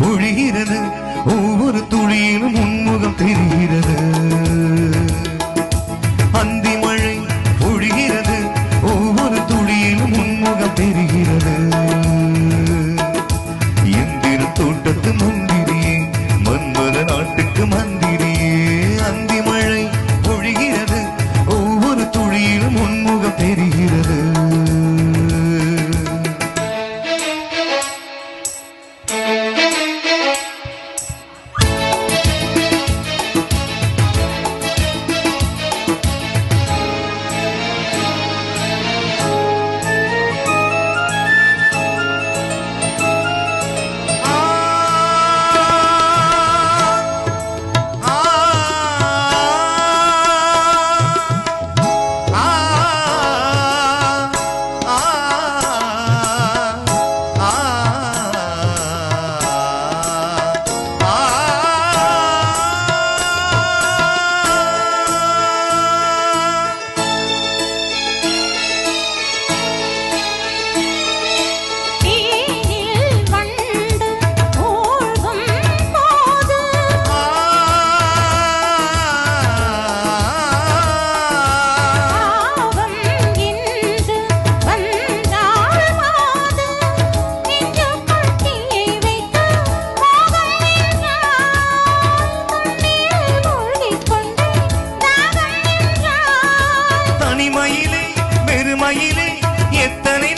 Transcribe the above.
பொழிகிறது. ஒவ்வொரு துளியிலும் உன்முகம் தெரிகிறது. அந்தி மழை பொழிகிறது. ஒவ்வொரு துளியிலும் உன்முகம் தெரிகிறது. மயிலே எத்தனை